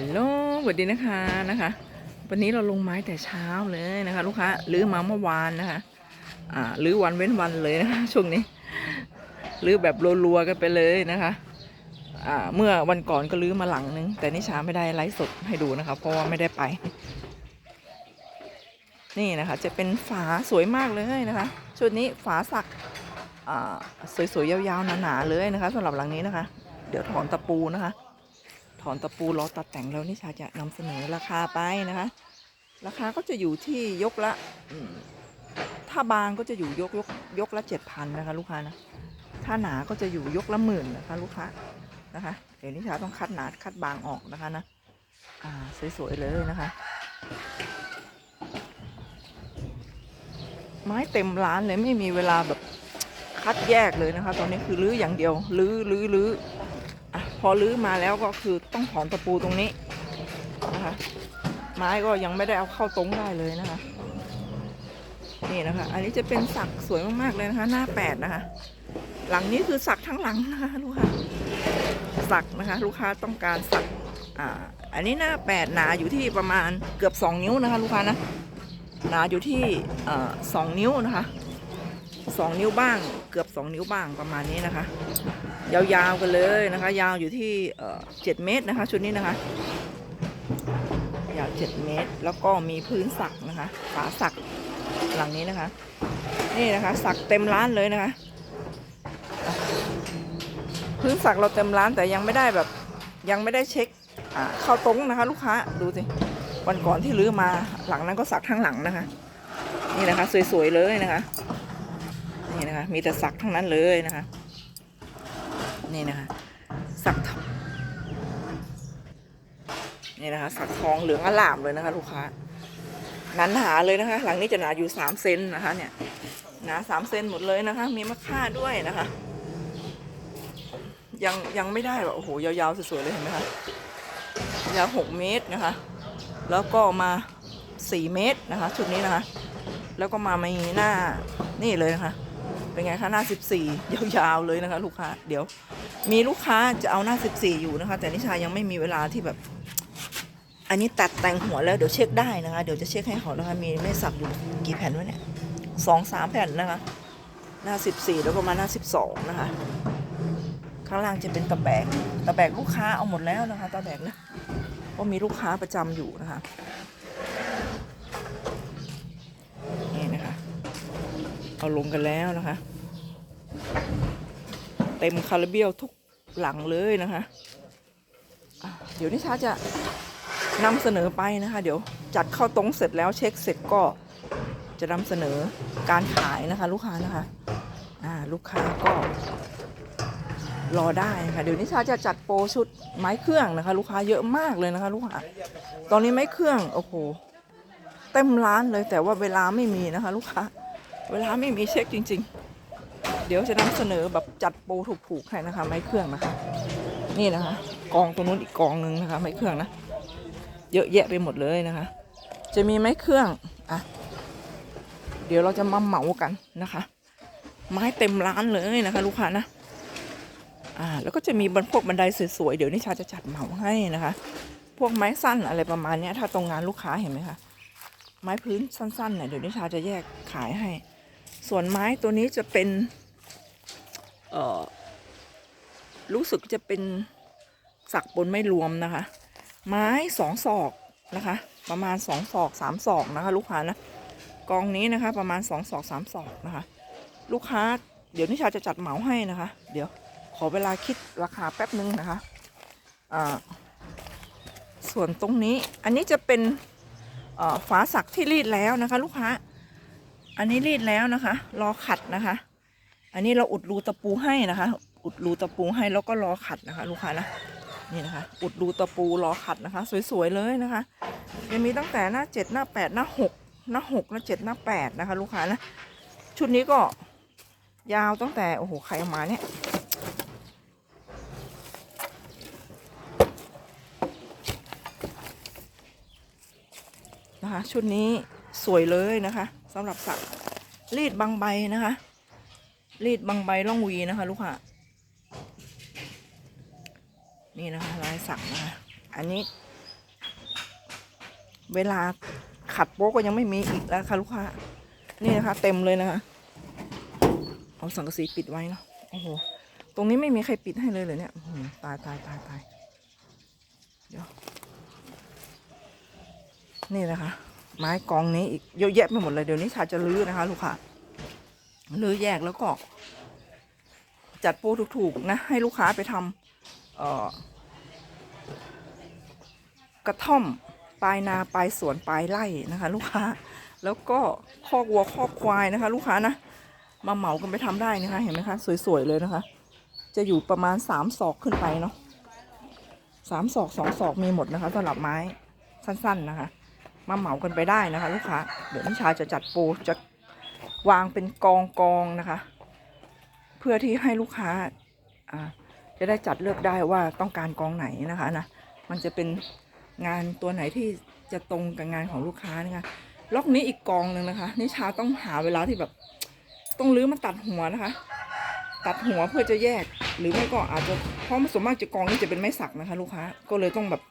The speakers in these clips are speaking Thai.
ฮัลโหลสวัสดีนะคะนะคะ วันนี้เราลงไม้แต่เช้าเลยนะคะ ลูกค้ารื้อมาเมื่อวานนะคะ อ่ารื้อวันเว้นวันเลยนะคะช่วงนี้รื้อแบบรัวๆกันไปเลยนะคะอ่าเมื่อวันก่อนก็รื้อมาหลังนึง แต่นิชาไม่ได้ไลฟ์สดให้ดูนะคะ เพราะว่าไม่ได้ไป นี่นะคะ จะเป็นฝาสวยมากเลยนะคะชุดนี้ฝาสักอ่าสวยๆยาวๆหนาๆเลยนะคะสำหรับหลังนี้นะคะ เดี๋ยวถอนตะปูนะคะ อนตะปูล้อตัดแต่งแล้วนิชาจะนำเสนอราคาไปนะคะ ราคาก็จะอยู่ที่ยกละถ้าบางก็จะอยู่ยกยกยกละเจ็ดพันนะคะ ลูกค้านะถ้าหนาก็จะอยู่ยกละหมื่นนะคะ ลูกค้านะคะเดี๋ยวนิชาต้องคัดหนาคัดบางออกนะคะนะอ่าสวยๆเลยนะคะ ไม้เต็มร้านเลยไม่มีเวลาแบบคัดแยกเลยนะคะ ตอนนี้คือรื้ออย่างเดียวรื้อรื้อรื้อ พอรื้อมาแล้วก็คือต้องถอนตะปูตรงนี้นะคะไม้ก็ยังไม่ได้เอาเข้าตรงได้เลยนะคะนี่นะคะ อันนี้จะเป็นสักสวยมากๆเลยนะคะ หน้าแปดนะคะ หลังนี้คือสักทั้งหลังนะคะลูกค้าสักนะคะ ลูกค้าต้องการสักอ่าอันนี้หน้าแปดหนาอยู่ที่ประมาณเกือบสองนิ้วนะคะ ลูกค้านะหนาอยู่ที่สองนิ้วนะคะสองนิ้วบ้าง เกือบสองนิ้วบ้างประมาณนี้นะคะ ยาวๆกันเลยนะคะ ยาวอยู่ที่เจ็ดเมตรนะคะ ชุดนี้นะคะ ยาวเจ็ดเมตร แล้วก็มีพื้นสักนะคะฝาสักหลังนี้นะคะ นี่นะคะ สักเต็มร้านเลยนะคะอะพื้นสักเราเต็มร้านแต่ยังไม่ได้แบบยังไม่ได้เช็คอ่าเข้าตรงนะคะ ลูกค้าดูสิวันก่อนที่รื้อมาหลังนั้นก็สักทั้งหลังนะคะ นี่นะคะ สวยๆเลยนะคะ นี่นะคะ มีแต่สักทั้งนั้นเลยนะคะ นี่นะคะ สักทองนี่นะคะ สักทองเหลืองอลามเลยนะคะ ลูกค้าหนาหนาเลยนะคะ หลังนี้จะหนาอยู่สามเซนนะคะ เนี่ยหนาสามเซนหมดเลยนะคะ มีมะค่าด้วยนะคะ ยังยังไม่ได้แบบโอ้โหยาวๆสวยๆเลยเห็นไหมคะยาวหกเมตรนะคะ แล้วก็มาสี่เมตรนะคะชุดนี้นะคะ แล้วก็มามีหน้านี่เลยนะคะ เป็นไงคะหน้า 14 ยาวๆเลยนะคะ ลูกค้า เดี๋ยว มีลูกค้าจะเอาหน้า 14 อยู่นะคะ แต่นิชายังไม่มีเวลาที่แบบ อันนี้ตัดแต่งหัวแล้วเดี๋ยวเช็คได้นะคะ เดี๋ยวจะเช็คให้เขานะคะมีไม่สักอยู่กี่แผ่นวะเนี่ยสองสามแผ่นนะคะ หน้า 14 แล้วก็มาหน้า 12 นะคะ ข้างล่างจะเป็นตะแบกตะแบกลูกค้าเอาหมดแล้วนะคะ ตะแบกนะเพราะมีลูกค้าประจำอยู่นะคะ นี่นะคะ เอาลงกันแล้วนะคะ เต็มคาราเบลทุกหลังเลยนะคะะเดี๋ยวนิชาจะนำเสนอไปนะคะ เดี๋ยวจัดเข้าตรงเสร็จแล้วเช็คเสร็จก็จะนำเสนอการขายนะคะ ลูกค้านะคะอ่าลูกค้าก็รอได้นะคะเดี๋ยวนิชาจะจัดโปรชุดไม้เครื่องนะคะ ลูกค้าเยอะมากเลยนะคะ ลูกค้าตอนนี้ไม้เครื่องโอ้โหเต็มร้านเลยแต่ว่าเวลาไม่มีนะคะ ลูกค้า เวลาไม่มีเช็คจริง ๆ เดี๋ยวจะนำเสนอแบบจัดโปรถูกๆให้นะคะ ไม้เครื่องนะคะ นี่นะคะ กองตรงนู้นอีกกองหนึ่งนะคะ ไม้เครื่องนะ เยอะแยะไปหมดเลยนะคะ จะมีไม้เครื่องอะเดี๋ยวเราจะมาเหมากันนะคะ ไม้เต็มร้านเลยนะคะ ลูกค้านะอ่าแล้วก็จะมีบรรพวกบันไดสวยๆเดี๋ยวนิชาจะจัดเหมาให้นะคะ พวกไม้สั้นอะไรประมาณนี้ถ้าตรงงานลูกค้าเห็นไหมคะไม้พื้นสั้นๆเนี่ยเดี๋ยวนิชาจะแยกขายให้ ส่วนไม้ตัวนี้จะเป็นเออรู้สึกจะเป็นสักบนไม่รวมนะคะ ไม้สองศอกนะคะ ประมาณสองศอกสามศอกนะคะลูกค้านะกองนี้นะคะ ประมาณสองศอกสามศอกนะคะ ลูกค้าเดี๋ยวนิชาจะจัดเหมาให้นะคะ เดี๋ยวขอเวลาคิดราคาแป๊บนึงนะคะอ่าส่วนตรงนี้อันนี้จะเป็นฝาสักที่รีดแล้วนะคะ ลูกค้า อันนี้รีดแล้วนะคะ รอขัดนะคะ อันนี้เราอุดรูตะปูให้นะคะ อุดรูตะปูให้แล้วก็รอขัดนะคะ ลูกค้านะนี่นะคะ อุดรูตะปูรอขัดนะคะ สวยๆเลยนะคะยังมีตั้งแต่หน้าเจ็ดหน้าแปดหน้าหกหน้าหกหน้าเจ็ดหน้าแปดนะคะ ลูกค้านะชุดนี้ก็ยาวตั้งแต่โอ้โหใครเอามาเนี่ยนะคะชุดนี้ สวยเลยนะคะสำหรับสักรีดบางใบนะคะ รีดบางใบล่องวีนะคะ ลูกค้านี่นะคะลายสักนะคะอันนี้ เวลาขัดโป๊กก็ยังไม่มีอีกแล้วค่ะลูกค้านี่นะคะ เต็มเลยนะคะเอาสังกะสีปิดไว้เนาะโอ้โหตรงนี้ไม่มีใครปิดให้เลยเลยเนี่ยตายตายตายตายเดี๋ยวนี่นะคะ ไม้กองนี้อีกเยอะแยะไปหมดเลยเดี๋ยวนี้ชาจะลื้อนะคะ ลูกค้าลื้อแยกแล้วก็ จัดโปรถูกๆนะ ให้ลูกค้าไปทำกระท่อมปลายนาปลายสวนปลายไร่นะคะ ลูกค้า แล้วก็คอกวัวคอกควายนะคะ ลูกค้านะมาเหมากันไปทำได้นะคะ เห็นไหมคะ สวยๆเลยนะคะ จะอยู่ประมาณสามศอกขึ้นไปเนาะสามศอกสองศอกมีหมดนะคะสำหรับไม้สั้น ๆนะคะ มาเหมากันไปได้นะคะ ลูกค้า เดี๋ยวนิชาจะจัดปรจะวางเป็นกองกองนะคะ เพื่อที่ให้ลูกค้าอ่าจะได้จัดเลือกได้ว่าต้องการกองไหนนะคะนะ มันจะเป็นงานตัวไหนที่จะตรงกับงานของลูกค้านะคะล็อกนี้อีกกองหนึ่งนะคะนิชาต้องหาเวลาที่แบบต้องรื้อมาตัดหัวนะคะ ตัดหัวเพื่อจะแยก หรือไม่ก็อาจจะเพราะมันส่วนมากจะกองนี่จะเป็นไม้สักนะคะ ลูกค้าก็เลยต้องแบบ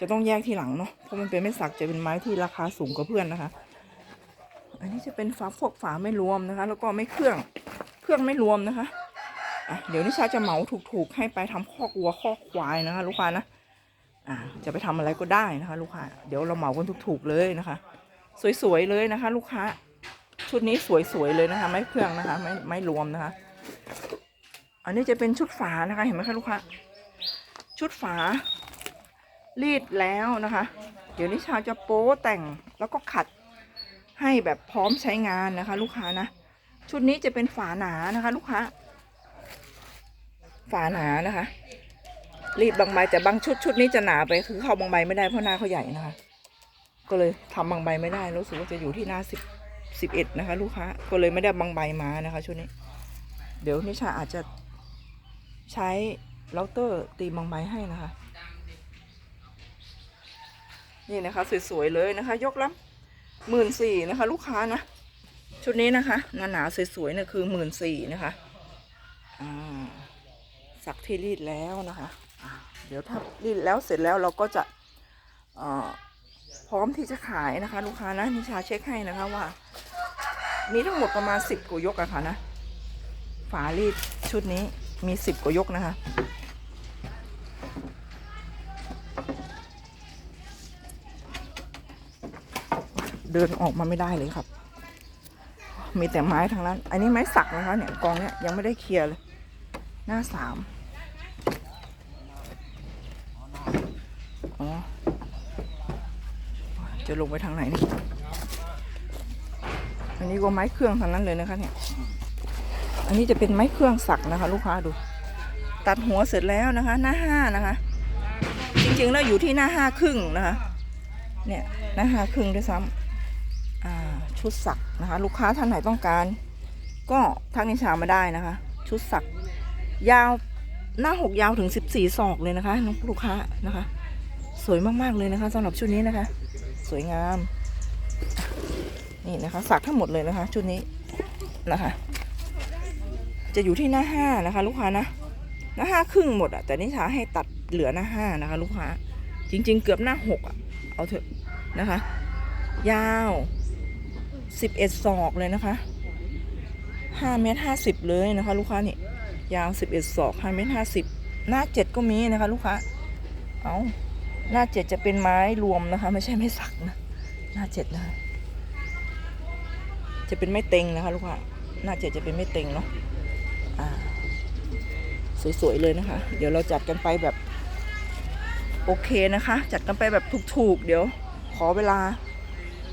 จะต้องแยกทีหลังเนาะเพราะมันเป็นไม้สักจะเป็นไม้ที่ราคาสูงกว่าเพื่อนนะคะ อันนี้จะเป็นฝาพวกฝาไม่รวมนะคะ แล้วก็ไม่เครื่องเครื่องไม่รวมนะคะอะเดี๋ยวนิชาจะเหมาถูกๆ ให้ไปทำคอกวัวคอควายนะคะ ลูกค้านะอ่าจะไปทำอะไรก็ได้นะคะ ลูกค้าเดี๋ยวเราเหมากันถูกๆเลยนะคะ สวยๆเลยนะคะ ลูกค้า ชุดนี้สวยๆเลยนะคะ ไม่เครื่องนะคะ ไม่ไม่รวมนะคะ อันนี้จะเป็นชุดฝานะคะเห็นไหมคะลูกค้าชุดฝา รีดแล้วนะคะ เดี๋ยวนิชาจะโป๊แต่งแล้วก็ขัดให้แบบพร้อมใช้งานนะคะ ลูกค้านะ ชุดนี้จะเป็นฝาหนานะคะ ลูกค้า ฝาหนานะคะ รีดบางใบแต่บางชุดชุดนี้จะหนาไปคือเข้าบางใบไม่ได้เพราะหน้าเขาใหญ่นะคะ ก็เลยทำบางใบไม่ได้รู้สึกว่าจะอยู่ที่หน้าสิบสิบเอ็ดนะคะ ลูกค้าก็เลยไม่ได้บางใบมานะคะ ชุดนี้ เดี๋ยวนิชาอาจจะใช้เราเตอร์ตีบางใบให้นะคะ นี่นะคะสวยๆเลยนะคะ ยกละหมื่นสี่นะคะ ลูกค้านะ ชุดนี้นะคะหนาๆสวยๆเนี่ยคือหมื่นสี่นะคะอ่าสักที่รีดแล้วนะคะเดี๋ยวถ้ารีดแล้วเสร็จแล้วเราก็จะพร้อมที่จะขายนะคะ ลูกค้านะนิชาเช็คให้นะคะว่า มีทั้งหมดประมาณสิบกว่ายกอะค่ะนะฝารีดชุดนี้มีสิบกว่ายกนะคะ เดินออกมาไม่ได้เลยครับ มีแต่ไม้ทางนั้น อันนี้ไม้สักนะคะเนี่ยกองเนี้ยยังไม่ได้เคลียร์เลย หน้าสามอ๋อ จะลงไปทางไหนนี่อันนี้ก็ไม้เครื่องทางนั้นเลยนะคะ เนี่ย อันนี้จะเป็นไม้เครื่องสักนะคะ ลูกค้าดู ตัดหัวเสร็จแล้วนะคะ หน้าห้านะคะ จริงๆแล้วอยู่ที่หน้าห้าครึ่งนะคะ เนี่ยหน้าห้าครึ่งด้วยซ้ำ ชุดสักนะคะ ลูกค้าท่านไหนต้องการ ก็ทักนิชามาได้นะคะ ชุดสัก ยาวหน้าหกยาวถึงสิบสี่ศอกเลยนะคะน้องลูกค้านะคะ สวยมากๆเลยนะคะสำหรับชุดนี้นะคะ สวยงาม นี่นะคะ สักทั้งหมดเลยนะคะ ชุดนี้นะคะ จะอยู่ที่หน้าห้านะคะ ลูกค้านะหน้าห้าครึ่งหมดอะแต่นิชาให้ตัดเหลือหน้าห้านะคะ ลูกค้า จริง ๆ เกือบหน้าหกอะเอาเถอะนะคะ ยาว สิบเอ็ดศอกเลยนะคะห้าเมตรห้าสิบเลยนะคะ ลูกค้านี่ยาวสิบเอ็ดศอกห้าเมตรห้าสิบหน้าเจ็ดก็มีนะคะ ลูกค้าเอาหน้าเจ็ดจะเป็นไม้รวมนะคะ ไม่ใช่ไม้สักนะหน้าเจ็ดนะคะจะเป็นไม้เต็งนะคะ ลูกค้าหน้าเจ็ดจะเป็นไม้เต็งเนาะอ่าสวยๆเลยนะคะ เดี๋ยวเราจัดกันไปแบบโอเคนะคะ จัดกันไปแบบถูกๆ เดี๋ยวขอเวลา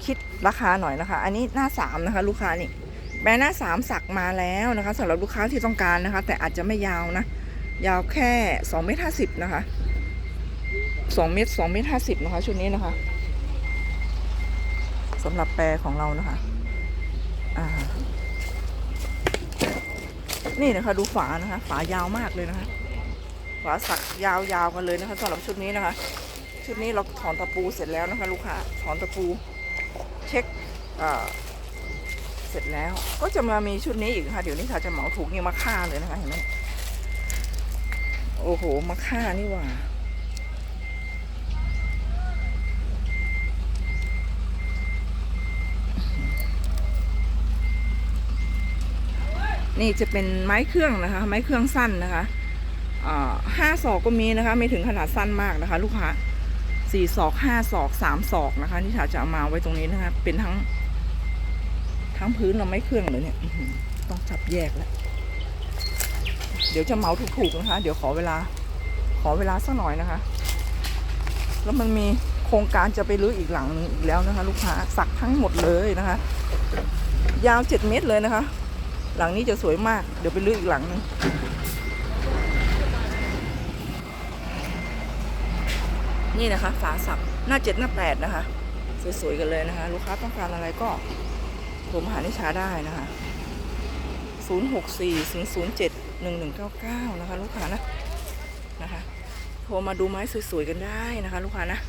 คิดราคาหน่อยนะคะ อันนี้หน้าสามนะคะ ลูกค้านี่แบรนด์หน้าสามสักมาแล้วนะคะสำหรับลูกค้าที่ต้องการนะคะ แต่อาจจะไม่ยาวนะ ยาวแค่สองเมตรห้าสิบนะคะสองเมตรสองเมตรห้าสิบนะคะ ชุดนี้นะคะสำหรับแปรของเรานะคะอ่านี่นะคะดูฝานะคะ ฝายาวมากเลยนะคะ ฝาสักยาวๆกันเลยนะคะสำหรับชุดนี้นะคะ ชุดนี้เราถอนตะปูเสร็จแล้วนะคะ ลูกค้าถอนตะปู เช็คเสร็จแล้วก็จะมามีชุดนี้อีกค่ะ เดี๋ยวนี้ค่ะจะเหมาถูกยัยมาค่าเลยนะคะเห็นไหมโอ้โหมาค่านี่ว่านี่จะเป็นไม้เครื่องนะคะ ไม้เครื่องสั้นนะคะห้าศอกก็มีนะคะ ไม่ถึงขนาดสั้นมากนะคะ ลูกค้า สี่ศอกห้าศอกสามศอกนะคะนี่ถาจะเอามาไว้ตรงนี้นะคะเป็นทั้ง ทั้งพื้นเราไม้เครื่องเลยเนี่ยต้องจับแยกแล้วเดี๋ยวจะเมาถูกๆนะคะ เดี๋ยวขอเวลา ขอเวลาสักหน่อยนะคะ แล้วมันมีโครงการจะไปรื้ออีกหลังหนึงอีกแล้วนะคะ ลูกค้าสักทั้งหมดเลยนะคะ ยาวเจ็ดเมตรเลยนะคะ หลังนี้จะสวยมาก เดี๋ยวไปรื้ออีกหลังหนึง นี่นะคะ ฝาสับหน้าเจ็ดหน้าแปดนะคะ สวยๆกันเลยนะคะ ลูกค้าต้องการอะไรก็โทรมาหานิชาได้นะคะ 064 007 1199 นะคะ ลูกค้านะนะคะ โทรมาดูไม้สวยๆกันได้นะคะ ลูกค้านะ